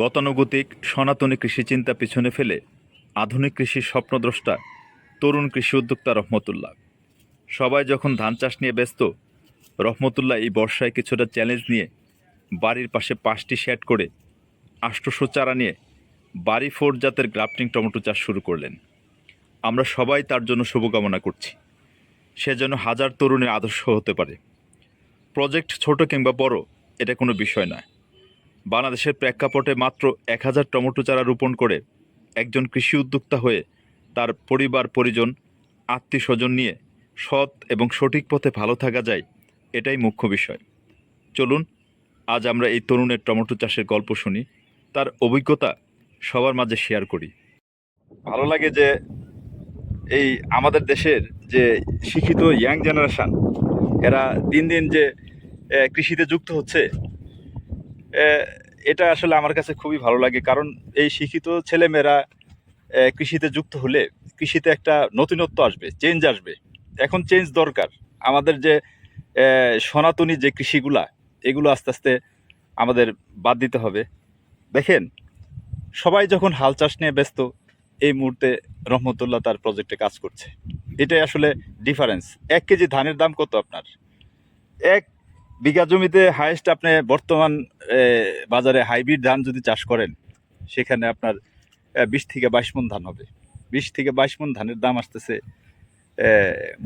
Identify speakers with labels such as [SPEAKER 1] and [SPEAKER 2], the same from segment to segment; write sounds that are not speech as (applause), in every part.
[SPEAKER 1] গতানুগতিক সনাতনী কৃষি চিন্তা পিছনে ফেলে আধুনিক কৃষির স্বপ্নদ্রষ্টা তরুণ কৃষি উদ্যোক্তা রহমতুল্লাহ। সবাই যখন ধান চাষ নিয়ে ব্যস্ত, রহমতুল্লাহ এই বর্ষায় কিছুটা চ্যালেঞ্জ নিয়ে বাড়ির পাশে পাঁচটি শেড করে আষ্টশো চারা নিয়ে বাড়ি ফোর জাতের গ্রাফটিং টমেটো চাষ শুরু করলেন। আমরা সবাই তার জন্য শুভকামনা করছি। সে যেন হাজার তরুণের আদর্শ হতে পারে। প্রজেক্ট ছোট কিংবা বড়, এটা কোনো বিষয় নয়। বাংলাদেশের প্রেক্ষাপটে মাত্র এক হাজার টমেটো চারা রোপণ করে একজন কৃষি উদ্যোক্তা হয়ে তার পরিবার, পরিজন আত্মীয় স্বজন নিয়ে সৎ এবং সঠিক পথে ভালো থাকা যায়, এটাই মুখ্য বিষয়। চলুন, আজ আমরা এই তরুণের টমেটো চাষের গল্প শুনি, তার অভিজ্ঞতা সবার মাঝে শেয়ার করি। ভালো লাগে যে এই আমাদের দেশের যে শিক্ষিত ইয়াং জেনারেশান এরা দিন দিন যে কৃষিতে যুক্ত হচ্ছে এটা আসলে আমার কাছে খুবই ভালো লাগে, কারণ এই শিক্ষিত ছেলেমেয়েরা কৃষিতে যুক্ত হলে কৃষিতে একটা নতুনত্ব আসবে চেঞ্জ আসবে। এখন চেঞ্জ দরকার। আমাদের যে সনাতনী যে কৃষিগুলা, এগুলো আস্তে আস্তে আমাদের বাদ দিতে হবে। দেখেন, সবাই যখন হাল চাষ নিয়ে ব্যস্ত, এই মুহূর্তে রহমতুল্লাহ তার প্রজেক্টে কাজ করছে। এটাই আসলে ডিফারেন্স এক কেজি ধানের দাম কত আপনার? এক বিঘা জমিতে হাইয়েস্ট আপনি বর্তমান বাজারে হাইব্রিড ধান যদি চাষ করেন, সেখানে আপনার বিশ থেকে বাইশ মন ধান হবে। বিশ থেকে বাইশ মন ধানের দাম আসতেছে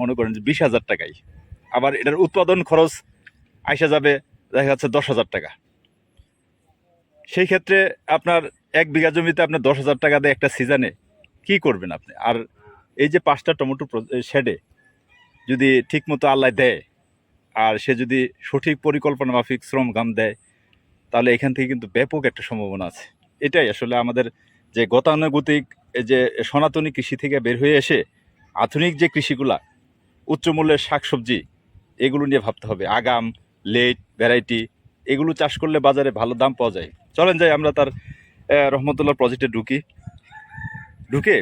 [SPEAKER 1] মনে করেন যে বিশ হাজার টাকাই আবার এটার উৎপাদন খরচ আইসা যাবে, দেখা যাচ্ছে দশ হাজার টাকা। সেই ক্ষেত্রে আপনার এক বিঘা জমিতে আপনি দশ হাজার টাকা দিয়ে একটা সিজনে কি করবেন আপনি? আর এই যে পাঁচটা টমেটো শেডে যদি ঠিকমতো আল্লাহ দেয় আর সে যদি সঠিক পরিকল্পনা মাফিক শ্রম গাম দেয়, তাহলে এখান থেকে কিন্তু ব্যাপক একটা সম্ভাবনা আছে। এটাই আসলে আমাদের যে গতানুগতিক, এই যে সনাতনী কৃষি থেকে বের হয়ে এসে আধুনিক যে কৃষিগুলা উচ্চমূল্যের শাকসবজি, এগুলো নিয়ে ভাবতে হবে। আগাম, লেট, ভ্যারাইটি, এগুলো চাষ করলে বাজারে ভালো দাম পাওয়া যায়। চলেন যাই, আমরা তার রহমতুল্লাহ প্রজেক্টে ঢুকি। ঢুকে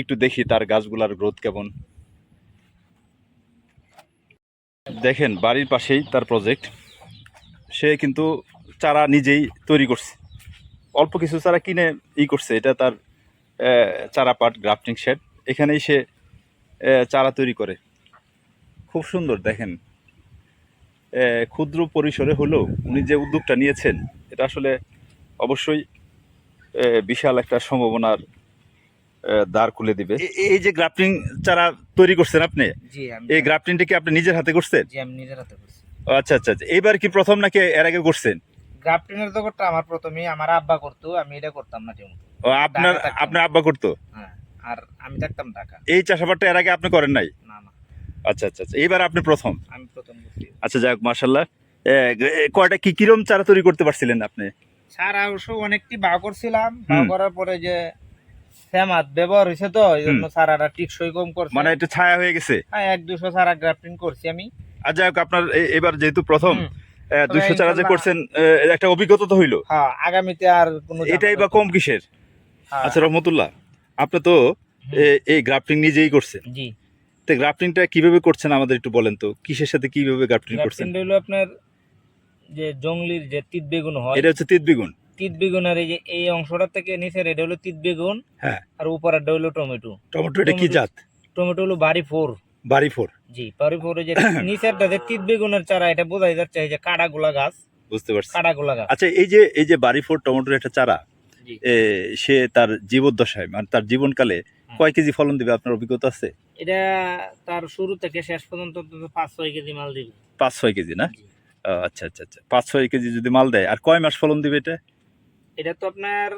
[SPEAKER 1] একটু দেখি তার গাছগুলার গ্রোথ কেমন। দেখেন, বাড়ির পাশেই তার প্রজেক্ট সে কিন্তু চারা নিজেই তৈরি করছে। অল্প কিছু চারা কিনে ই করছে, এটা তার চারা পাট গ্রাফটিং শেড এখানেই সে চারা তৈরি করে। খুব সুন্দর, দেখেন। ক্ষুদ্র পরিসরে হলেও উনি যে উদ্যোগটা নিয়েছেন, এটা আসলে অবশ্যই বিশাল একটা সম্ভাবনার দ্বার খুলে দিবে। এই যে গ্রাফটিং চারা তৈরি করছেন আপনি
[SPEAKER 2] জি আমি
[SPEAKER 1] এই গ্রাফটিংটা কি আপনি নিজের হাতে করছেন?
[SPEAKER 2] আমি নিজের হাতে করছি।
[SPEAKER 1] আচ্ছা আচ্ছা আচ্ছা এইবার কি প্রথম নাকি এর আগে করছেন?
[SPEAKER 2] গ্রাফটিনের তো করতে আমার প্রথমেই আমার আব্বা করতো আমি এটা করতাম না
[SPEAKER 1] ও আপনার আপনার আব্বা করতো?
[SPEAKER 2] হ্যাঁ আর আমি থাকতাম ঢাকা।
[SPEAKER 1] এই চাষাবাদটা এর আগে আপনি করেন নাই?
[SPEAKER 2] না না।
[SPEAKER 1] আচ্ছা আচ্ছা আচ্ছা এইবার আপনি প্রথম?
[SPEAKER 2] আমি প্রথম করছি।
[SPEAKER 1] আচ্ছা যাক মার্শাল্লাহ কয়টা কি কিরম চারা তৈরি করতে পারছিলেন আপনি?
[SPEAKER 2] সারা অবশ্য অনেকটি বাও করছিলাম
[SPEAKER 1] বা
[SPEAKER 2] করার পরে যে ব্যবহার হয়েছে তো এই জন্য সারাটা টিকসই কম করছে।
[SPEAKER 1] মানে ছায়া হয়ে গেছে?
[SPEAKER 2] হ্যাঁ এক দুশো সারা গ্রাফটিং করছি আমি।
[SPEAKER 1] আর যাই হোক আপনার এবার যেহেতু প্রথম দুশো চারা যে করছেন একটা অভিজ্ঞতা তো হইল।
[SPEAKER 2] হ্যাঁ আগামীতে আর কোনো
[SPEAKER 1] এটাই বা কম কিসের?
[SPEAKER 2] হ্যাঁ,
[SPEAKER 1] আচ্ছা রহমতুল্লাহ আপনি তো এই গ্রাফটিং নিজেই করছেন।
[SPEAKER 2] জি।
[SPEAKER 1] তো গ্রাফটিংটা কীভাবে করছেন আমাদের একটু বলেন তো? কিসের সাথে কীভাবে গ্রাফটিং করছেন?
[SPEAKER 2] হলো আপনার যে জঙ্গলির যে তিত বেগুন হয়।
[SPEAKER 1] এটা হচ্ছে তিত বিগুন।
[SPEAKER 2] তিত বেগুনের এই যে এই অংশটা থেকে নিচের এটা হলো তিত বেগুন
[SPEAKER 1] হ্যাঁ।
[SPEAKER 2] আর উপরেরটা হলো টমেটো।
[SPEAKER 1] টমেটো এটা কি জাত?
[SPEAKER 2] টমেটো হলো বাড়ি ফোর।
[SPEAKER 1] বাড়ি ফোর।
[SPEAKER 2] জি বাড়ি ফোরে যে (coughs) নিচেরটা যে তিত বেগুনের চারা এটা বোঝাই যাচ্ছে এই যে কাটাগুলা গাছ।
[SPEAKER 1] বুঝতে পারছি।
[SPEAKER 2] কাটাগুলা গাছ।
[SPEAKER 1] আচ্ছা এই যে এই যে বাড়ি ফোর টমেটোর একটা চারা। সে তার জীবদ্দশায় মানে তার জীবনকালে কয় কেজি ফলন দিবে? আপনার অভিজ্ঞতা আছে?
[SPEAKER 2] এটা তার শুরু থেকে শেষ পর্যন্ত পাঁচ ছয় কেজি মাল দিবে।
[SPEAKER 1] পাঁচ ছয় কেজি না? আচ্ছা আচ্ছা আচ্ছা। পাঁচ ছয় কেজি যদি মাল দেয় আর কয় মাস ফলন দিবে এটা?
[SPEAKER 2] এটা তো আপনার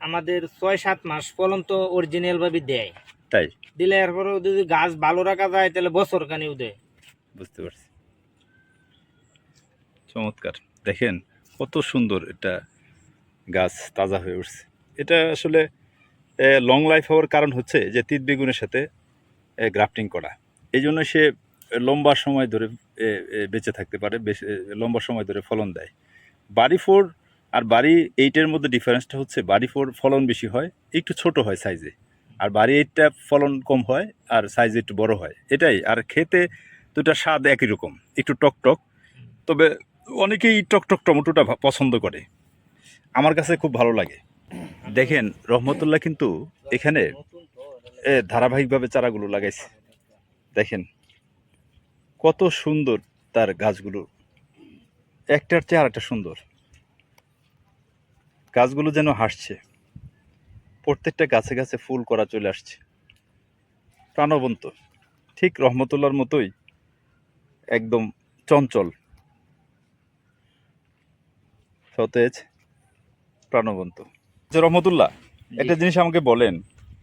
[SPEAKER 2] আমাদের ছয় সাত মাস ফলন তো অরিজিনাল ভাবে দেয়।
[SPEAKER 1] তাই?
[SPEAKER 2] দিলে এরপরে যদি গাছ ভালো রাখা যায় তাহলে বছর কানিও দেয়।
[SPEAKER 1] বুঝতে পারছি। চমৎকার। দেখেন কত সুন্দর এটা গাছ তাজা হয়ে উঠছে। এটা আসলে লং লাইফ হওয়ার কারণ হচ্ছে যে তিত বেগুনের সাথে গ্রাফটিং করা। এই জন্য সে লম্বা সময় ধরে বেঁচে থাকতে পারে বেশ- লম্বা সময় ধরে ফলন দেয়। বাড়ি ফোর আর বাড়ি এইটের মধ্যে ডিফারেন্সটা হচ্ছে বাড়ি ফোর ফলন বেশি হয়, একটু ছোট হয় সাইজে আর বাড়ি এইটটা ফলন কম হয় আর সাইজ একটু বড় হয়। এটাই, আর খেতে দুটা স্বাদ একই রকম, একটু টক টক তবে অনেকেই টক টক টমেটোটা পছন্দ করে। আমার কাছে খুব ভালো লাগে। দেখেন, রহমতুল্লাহ কিন্তু এখানে এ ধারাবাহিকভাবে চারাগুলো লাগাইছে। দেখেন, কত সুন্দর তার গাছগুলো। একটার চেয়ে আরেকটা সুন্দর। গাছগুলো যেন হাসছে। প্রত্যেকটা গাছে গাছে ফুল করা চলে আসছে। প্রাণবন্ত। ঠিক রহমতুল্লাহর মতোই একদম চঞ্চল। সতেজ প্রাণবন্ত। যে রহমতুল্লাহ একটা জিনিস আমাকে বলেন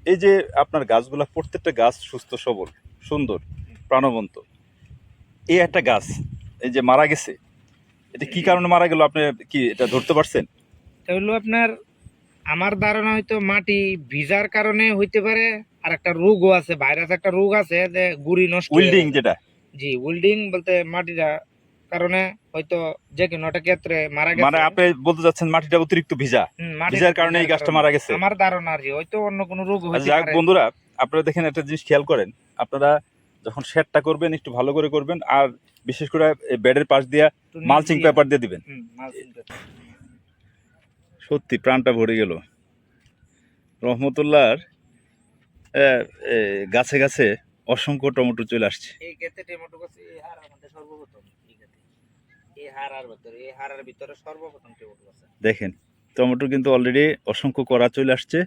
[SPEAKER 1] এই যে আপনার গাছগুলা প্রত্যেকটা গাছ সুস্থ সবল সুন্দর প্রাণবন্ত। এই একটা গাছ এই যে মারা গেছে এটা কি কারণে মারা গেল? আপনি কি এটা ধরতে পারছেন?
[SPEAKER 2] এটা হলো আপনার আমার ধারণা হয়তো মাটি ভিজার কারণে হইতে পারে আর একটা রোগও আছে ভাইরাস একটা রোগ আছে যে গুড়ি নষ্ট
[SPEAKER 1] উইল্ডিং যেটা।
[SPEAKER 2] জি উইল্ডিং বলতে মাটিটা কারণে হয়তো যে কোনো একটা ক্ষেত্রে মারা গেছে।
[SPEAKER 1] মানে আপনি বলতে যাচ্ছেন মাটিটা অতিরিক্ত ভিজা? ভিজার কারণে এই গাছটা মারা গেছে।
[SPEAKER 2] আমার ধারণা আর কি হয়তো অন্য কোনো রোগ
[SPEAKER 1] আচ্ছা, যাক বন্ধুরা আপনারা দেখেন একটা জিনিস খেয়াল করেন আপনারা যখন শেডটা করবেন একটু ভালো করে করবেন আর বিশেষ করে বেডের পাশ দিয়ে মালচিং পেপার দিয়ে দিবেন। সত্যি প্রাণটা ভরে গেল। রহমতুল্লাহর গাছে গাছে অসংখ্য টমেটো চলে আসছে।
[SPEAKER 2] এই ক্ষেত্রে টমেটো গাছে এই হার আমাদের সর্বপ্রথম এই ক্ষেত্রে। এই ভিতরে এই হারার ভিতরে সর্বপ্রথম টমেটো গাছ
[SPEAKER 1] দেখেন টমেটো কিন্তু অলরেডি অসংখ্য করা চলে আসছে।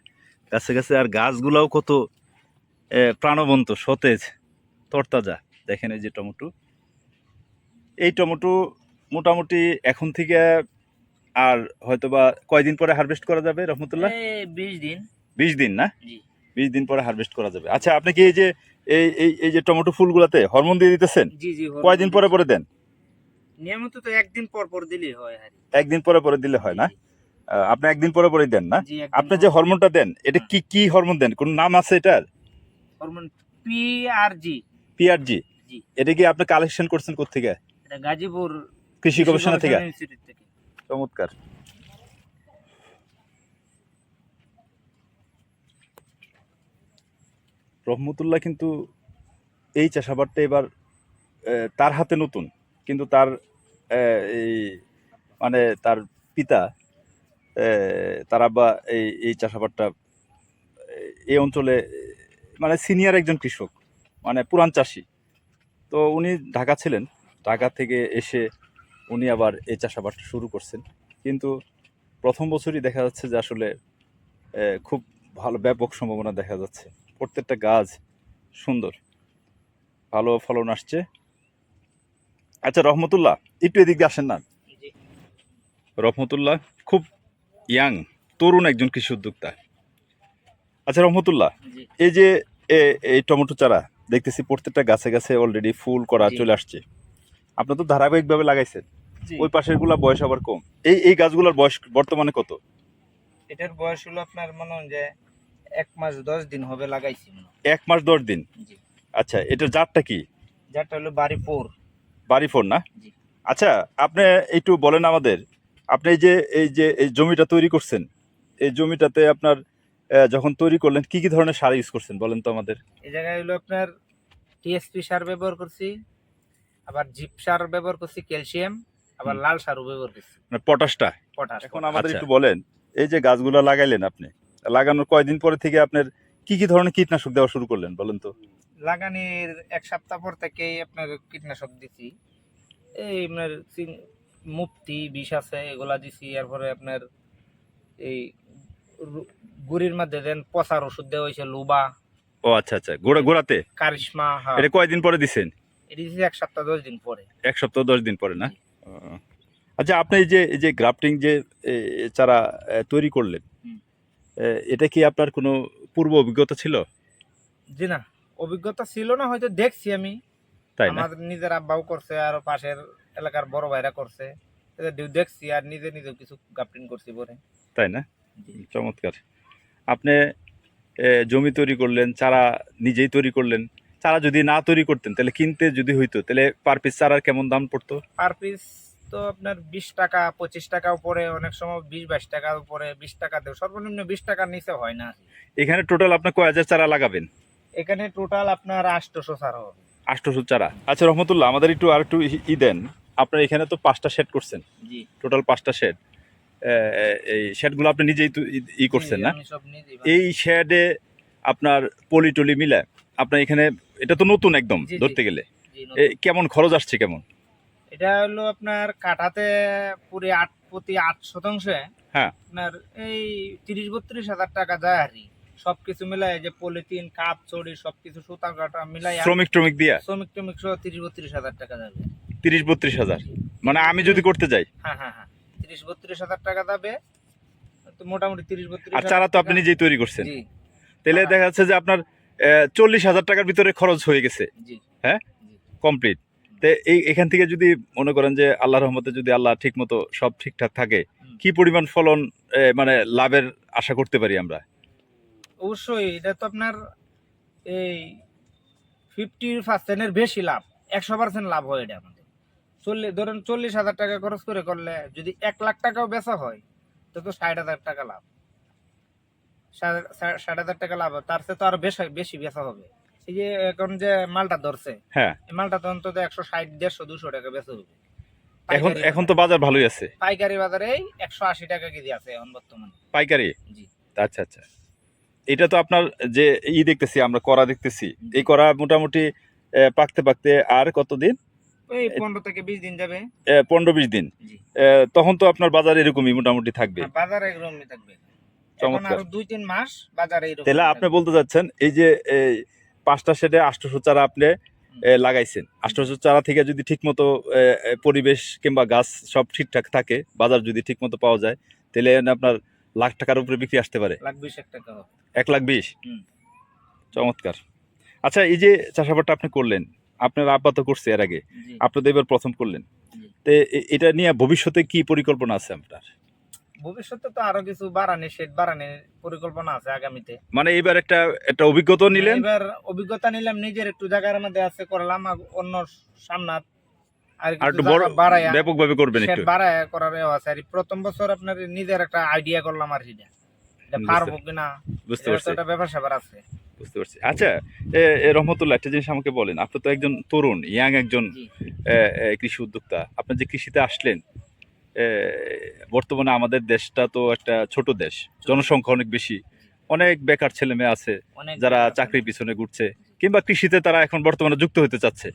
[SPEAKER 1] গাছে গাছে আর গাছগুলাও কত প্রাণবন্ত সতেজ তরতাজা। দেখেন এই যে টমেটো। এই টমেটো মোটামুটি এখন থেকে আর হয়তোবা কয়দিন পরে হারভেস্ট করা যাবে রহমতুল্লাহ?
[SPEAKER 2] বিশ দিন।
[SPEAKER 1] বিশ দিন না? বিশ দিন পরে হারভেস্ট করা যাবে। আচ্ছা আপনি কি এই যে এই এই এই যে টমেটো ফুলগুলাতে হরমোন দিয়ে দিতেছেন?
[SPEAKER 2] জি জি
[SPEAKER 1] কয়দিন পরে পরে দেন?
[SPEAKER 2] নিয়মিত তো একদিন পর পর দিলেই হয়
[SPEAKER 1] একদিন পরে পরে দিলে হয় না? আপনি একদিন পরে পরে দেন না? আপনি যে হরমোনটা দেন এটা কি কি হরমোন দেন? কোন নাম আছে এটার?
[SPEAKER 2] Hormone P R G
[SPEAKER 1] P R G
[SPEAKER 2] জি।
[SPEAKER 1] এটা কি আপনি কালেকশন করছেন কোথেকে
[SPEAKER 2] এটা গাজীপুর
[SPEAKER 1] কৃষি গবেষণা থেকে। চমৎকার। রহমতুল্লাহ কিন্তু এই চাষাবাদটা এবার তার হাতে নতুন। কিন্তু তার এই মানে তার পিতা তার আব্বা এই এই চাষাবাদটা এই অঞ্চলে মানে সিনিয়র একজন কৃষক মানে পুরান চাষি। তো উনি ঢাকা ছিলেন। ঢাকা থেকে এসে উনি আবার এই চাষাবাদ শুরু করছেন। কিন্তু প্রথম বছরই দেখা যাচ্ছে যে আসলে খুব ভালো ব্যাপক সম্ভাবনা দেখা যাচ্ছে। প্রত্যেকটা গাছ সুন্দর। ভালো ফলন আসছে। আচ্ছা রহমতুল্লাহ একটু এদিক দিয়ে আসেন না। রহমতুল্লাহ খুব ইয়াং তরুণ একজন কৃষি উদ্যোক্তা। আচ্ছা রহমতুল্লাহ এই যে এই টমেটো চারা দেখতেছি প্রত্যেকটা গাছে গাছে অলরেডি ফুল করা চলে আসছে। আপনার তো ধারাবাহিকভাবে লাগাইছেন। ওই পাশেরগুলা বয়স আবার কম। এই এই গাছগুলোর বয়স বর্তমানে কত?
[SPEAKER 2] এটার বয়স হলো আপনার মনে হয় যে এক মাস দশ দিন হবে লাগাইছি
[SPEAKER 1] এক মাস দশ দিন?
[SPEAKER 2] জি।
[SPEAKER 1] আচ্ছা এটার জাতটা কি?
[SPEAKER 2] যারটা হলো বাড়ি ফোর
[SPEAKER 1] বাড়ি ফোর না?
[SPEAKER 2] জি।
[SPEAKER 1] আচ্ছা আপনি একটু বলেন আমাদের আপনি এই যে এই যে এই জমিটা তৈরি করছেন এই জমিটাতে আপনার যখন তৈরি করলেন কি কি ধরনের সার ইউজ করছেন? বলেন তো আমাদের।
[SPEAKER 2] এই জায়গায় হলো আপনার টিএসপি সার ব্যবহার করছি আবার জিপ সার ব্যবহার করছি ক্যালসিয়াম আবার লাল সারও ব্যবহার করছি।
[SPEAKER 1] মানে পটাশটা?
[SPEAKER 2] পটাশ।
[SPEAKER 1] এখন আমাদের
[SPEAKER 2] আচ্ছা।
[SPEAKER 1] একটু বলেন এই যে গাছগুলো লাগাইলেন আপনি লাগানোর কয়দিন পরে থেকে আপনার কি কি ধরনের কীটনাশক দেওয়া শুরু করলেন বলেন তো?
[SPEAKER 2] লাগানির এক সপ্তাহ পর থেকেই আপনার কীটনাশক দিছি। এই আপনার মুক্তি বিষ আছে এগুলা দিছি এরপরে আপনার এই গুড়ির মধ্যে দেন পচার ওষুধ দেওয়া হয়েছে লুবা।
[SPEAKER 1] ও আচ্ছা আচ্ছা। গোড়া গোড়াতে?
[SPEAKER 2] কারিশমা হ্যাঁ।
[SPEAKER 1] এটা কয়দিন পরে দিছেন?
[SPEAKER 2] এটি এক সপ্তাহ দশ দিন পরে।
[SPEAKER 1] এক সপ্তাহ দশ দিন পরে না? আচ্ছা আপনি যে এই যে গ্রাফটিং যে চারা তৈরি করলেন এটা কি আপনার কোনো পূর্ব অভিজ্ঞতা ছিল?
[SPEAKER 2] জি না অভিজ্ঞতা ছিল না হয়তো দেখছি আমি।
[SPEAKER 1] তাই না?
[SPEAKER 2] আমাদের নিজের আব্বাও করছে আর পাশের এলাকার বড় ভাইরা করছে। দেখছি আর নিজে নিজে কিছু গাপটিং করছি পরে।
[SPEAKER 1] তাই না? চমৎকার। আপনি জমি তৈরি করলেন চারা নিজেই তৈরি করলেন। চারা যদি না তৈরি করতেন তাহলে কিনতে যদি হইতো তাহলে পার পিস চারার কেমন দাম পড়তো?
[SPEAKER 2] পার পিস তো আপনার বিশ টাকা পঁচিশ টাকা উপরে অনেক সময় বিশ বাইশ টাকার উপরে বিশ টাকা দেয় সর্বনিম্ন বিশ টাকার নিচে হয় না।
[SPEAKER 1] এখানে টোটাল আপনার কয় হাজার চারা লাগাবেন?
[SPEAKER 2] এখানে টোটাল আপনার আটশোশো সার হবে।
[SPEAKER 1] আষ্টশো চারা। আচ্ছা রহমতুল্লাহ আমাদের একটু আর একটু ই দেন। আপনার এখানে তো পাঁচটা শেড করছেন।
[SPEAKER 2] জি।
[SPEAKER 1] টোটাল পাঁচটা শেড এই শেডগুলো আপনি নিজেই তো ই- করছেন না? এই শেডে আপনার পলি টলি মিলে আপনার এখানে এটা তো নতুন একদম। ধরতে গেলে। কেমন খরচ আসছে কেমন?
[SPEAKER 2] এটা হলো আপনার কাঠাতে পুরে আট প্রতি আট শতাংশে
[SPEAKER 1] হ্যাঁ।
[SPEAKER 2] আপনার এই তিরিশ বত্রিশ হাজার টাকা যায় আর সবকিছু মিলাই যে পলিথিন কাপ চড়ি সবকিছু সুতা কাটা মিলাই
[SPEAKER 1] শ্রমিক ট্রমিক দিয়া?
[SPEAKER 2] শ্রমিক টমিক সহ তিরিশ বত্রিশ হাজার টাকা যাবে।
[SPEAKER 1] তিরিশ বত্রিশ হাজার? মানে আমি যদি করতে যাই?
[SPEAKER 2] হ্যাঁ হ্যাঁ হ্যাঁ। তিরিশ বত্রিশ হাজার টাকা যাবে। তো মোটামুটি তিরিশ বত্রিশ
[SPEAKER 1] আর চারা তো আপনি নিজেই তৈরি করছেন। তাহলে দেখা যাচ্ছে যে আপনার চল্লিশ হাজার টাকার ভিতরে খরচ হয়ে গেছে।
[SPEAKER 2] হ্যাঁ?
[SPEAKER 1] কমপ্লিট। তো এই এখান থেকে যদি মনে করেন যে আল্লাহ রহমতে যদি আল্লাহ ঠিক মতো সব ঠিকঠাক থাকে কি পরিমাণ ফলন মানে লাভের আশা করতে পারি আমরা?
[SPEAKER 2] অবশ্যই এটা তো আপনার এই ফিফটি পার্সেন্টের বেশি লাভ একশো পার্সেন্ট লাভ হয় এটা আমাদের। চল্লিশ ধরেন চল্লিশ হাজার টাকা খরচ করে করলে যদি এক লাখ টাকাও বেচা হয় তো তো ষাট হাজার টাকা লাভ। ষাট ষাট হাজার টাকা লাভ তার চেয়ে তো আরও বেশি বেশি বেচা হবে। এই যে এখন যে মালটা ধরছে
[SPEAKER 1] হ্যাঁ।
[SPEAKER 2] মালটা তো অন্তত একশো ষাট দেড়শো দুশো টাকা বেচা হবে।
[SPEAKER 1] এখন এখন তো বাজার ভালোই আছে।
[SPEAKER 2] পাইকারি বাজারে একশো আশি টাকা কেজি আছে এখন বর্তমানে।
[SPEAKER 1] পাইকারি?
[SPEAKER 2] জি।
[SPEAKER 1] আচ্ছা আচ্ছা। এটা তো আপনার যে ই দেখতেছি আমরা করা দেখতেছি এই করা মোটামুটি পাকতে পাকতে আর কতদিন?
[SPEAKER 2] ওই পনেরো থেকে বিশ দিন যাবে।
[SPEAKER 1] পনেরো বিশ দিন। তখন তো আপনার বাজার এরকমই মোটামুটি থাকবে।
[SPEAKER 2] হ্যাঁ, বাজারে এরকমই থাকবে।
[SPEAKER 1] চমৎকার।
[SPEAKER 2] দুই তিন মাস বাজারে এরকম
[SPEAKER 1] তাহলে আপনি বলতে চাচ্ছেন এই যে এই পাঁচটা সেটে আষ্টশো চারা আপনি লাগাইছেন। আষ্টশো চারা থেকে যদি ঠিকমতো পরিবেশ কিংবা গাছ সব ঠিকঠাক থাকে বাজার যদি ঠিকমতো পাওয়া যায় তাহলে আপনার লাখ টাকার উপরে বিক্রি আসতে পারে।
[SPEAKER 2] এক
[SPEAKER 1] লাখ বিশ? চমৎকার। আচ্ছা এই যে চাষাবাদটা আপনি করলেন আপনার আব্বা তো করছে এর আগে আপনি তো এবার প্রথম করলেন। তো এটা নিয়ে ভবিষ্যতে কি পরিকল্পনা আছে আপনার?
[SPEAKER 2] ভবিষ্যতে তো আরও কিছু বাড়ানি শেড বাড়ানির পরিকল্পনা আছে আগামীতে।
[SPEAKER 1] মানে এবার একটা একটা অভিজ্ঞতা নিলেন?
[SPEAKER 2] এবার অভিজ্ঞতা নিলাম নিজের একটু জায়গার মধ্যে আছে করলাম অন্য সামনাত আর
[SPEAKER 1] আর
[SPEAKER 2] একটু
[SPEAKER 1] একটু বড়
[SPEAKER 2] জায়গা
[SPEAKER 1] ব্যাপকভাবে করবেন একটু?
[SPEAKER 2] বাড়ায়া করার আছে। আর প্রথম বছর আপনার নিজের একটা আইডিয়া করলাম আর এটা।
[SPEAKER 1] বুঝতে
[SPEAKER 2] পারব কিনা
[SPEAKER 1] বুঝতে পারছি।
[SPEAKER 2] ব্যাপার স্যাপার আছে।
[SPEAKER 1] বুঝতে পারছি। আচ্ছা রহমতুল্লাহ একটা জিনিস আমাকে বলেন। আপনি তো একজন তরুণ ইয়াং একজন কৃষি উদ্যোক্তা। আপনি যে কৃষিতে আসলেন বর্তমানে আমাদের দেশটা তো একটা ছোট দেশ। জনসংখ্যা অনেক বেশি। অনেক বেকার ছেলে মেয়ে আছে যারা চাকরির পিছনে ঘুরছে কিংবা কৃষিতে তারা এখন বর্তমানে যুক্ত হতে চাচ্ছে।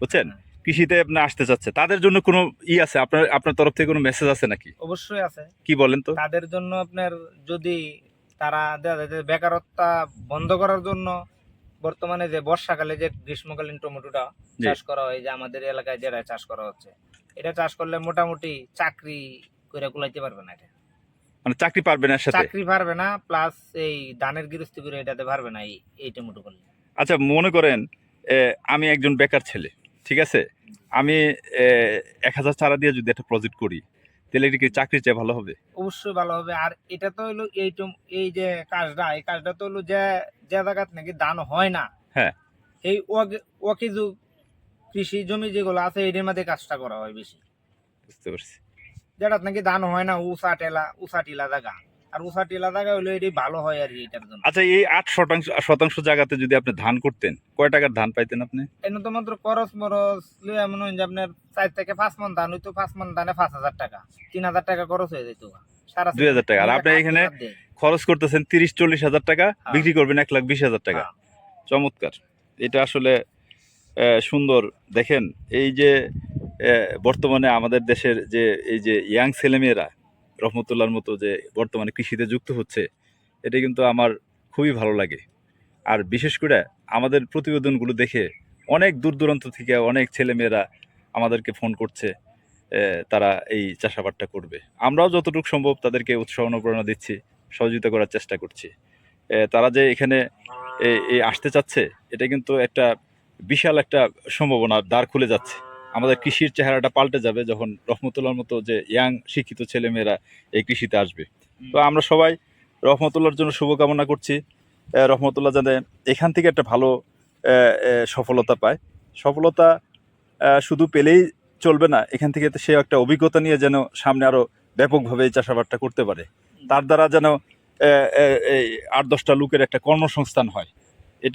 [SPEAKER 1] বুঝছেন? কৃষিতে আপনি আসতে চাচ্ছে। তাদের জন্য কোনো ই আছে? আপনার আপনার তরফ থেকে কোনো মেসেজ আছে নাকি?
[SPEAKER 2] অবশ্যই আছে।
[SPEAKER 1] কি বলেন তো?
[SPEAKER 2] তাদের জন্য আপনার যদি তারা দেখা যায় যে বেকারত্বা বন্ধ করার জন্য বর্তমানে যে বর্ষাকালে যে গ্রীষ্মকালীন টমেটোটা চাষ করা হয় যে আমাদের এলাকায় যেটা চাষ করা হচ্ছে এটা চাষ করলে মোটামুটি চাকরি করে কুলাইতে পারবে না এটা।
[SPEAKER 1] মানে চাকরি পারবে না সাথে?
[SPEAKER 2] চাকরি পারবে না প্লাস এই ধানের গৃহস্থী করে এটাতে পারবে না এই এই টমেটো করলে।
[SPEAKER 1] আচ্ছা মনে করেন আমি একজন বেকার ছেলে ঠিক আছে? আমি এক হাজার চারা দিয়ে যদি একটা প্রজেক্ট করি তাহলে এটা কি চাকরির চেয়ে ভালো হবে?
[SPEAKER 2] অবশ্যই ভালো হবে। আর এটা তো হলো এই এই যে কাজটা এই কাজটা তো হলো যে যে জায়গাত নাকি ধান হয় না।
[SPEAKER 1] হ্যাঁ।
[SPEAKER 2] এই ওয়াক- ওয়াকিজু কৃষি জমি যেগুলো আছে এটার মধ্যে কাজটা করা হয় বেশি।
[SPEAKER 1] বুঝতে পারছি।
[SPEAKER 2] যেটা নাকি ধান হয় না উষা টেলা উষা টিলা জায়গা আর উষা টিলা জায়গা হলো এটি ভালো হয় আর এটার জন্য।
[SPEAKER 1] আচ্ছা এই আট শতাংশ শতাংশ জায়গাতে যদি আপনি ধান করতেন কয় টাকার ধান পাইতেন আপনি?
[SPEAKER 2] এনে তো মাত্র খরচ মরচ লিয়ে মনে হয় যে আপনার চার থেকে পাঁচ মন ধান হইতো পাঁচ মন ধানে পাঁচ হাজার টাকা। তিন হাজার টাকা খরচ হয়ে যেত। সারা
[SPEAKER 1] 2000 টাকা। আর আপনি এখানে খরচ করতেছেন তিরিশ চল্লিশ হাজার টাকা
[SPEAKER 2] হ্যাঁ।
[SPEAKER 1] বিক্রি করবেন এক লাখ বিশ হাজার টাকা।
[SPEAKER 2] হ্যাঁ।
[SPEAKER 1] চমৎকার। এটা আসলে সুন্দর। দেখেন, এই যে বর্তমানে আমাদের দেশের যে, এই যে, ইয়াং ছেলেমেয়েরা, রহমতুল্লাহর মতো যে, বর্তমানে কৃষিতে যুক্ত হচ্ছে, এটা কিন্তু আমার খুবই ভালো লাগে। আর বিশেষ করে আমাদের প্রতিবেদনগুলো দেখে অনেক দূর দূরান্ত থেকে অনেক ছেলেমেয়েরা আমাদেরকে ফোন করছে তারা এই চাষাবাদটা করবে। আমরাও যতটুকু সম্ভব তাদেরকে উৎসাহ অনুপ্রেরণা দিচ্ছি, সহযোগিতা করার চেষ্টা করছি। তারা যে এখানে এই আসতে চাচ্ছে, এটা কিন্তু একটা বিশাল একটা সম্ভাবনা দ্বার খুলে যাচ্ছে। আমাদের কৃষির চেহারাটা পাল্টে যাবে যখন রহমতুল্লাহর মতো যে ইয়াং শিক্ষিত ছেলেমেয়েরা এই কৃষিতে আসবে। তো আমরা সবাই রহমতুল্লাহর জন্য শুভকামনা করছি। রহমতুল্লাহ যাতে এখান থেকে একটা ভালো সফলতা পায়। সফলতা শুধু পেলেই চলবে না এখান থেকে তো সে একটা অভিজ্ঞতা নিয়ে যেন সামনে আরও ব্যাপকভাবে এই চাষাবাদটা করতে পারে। তার দ্বারা যেন আট দশটা লোকের একটা কর্মসংস্থান হয়।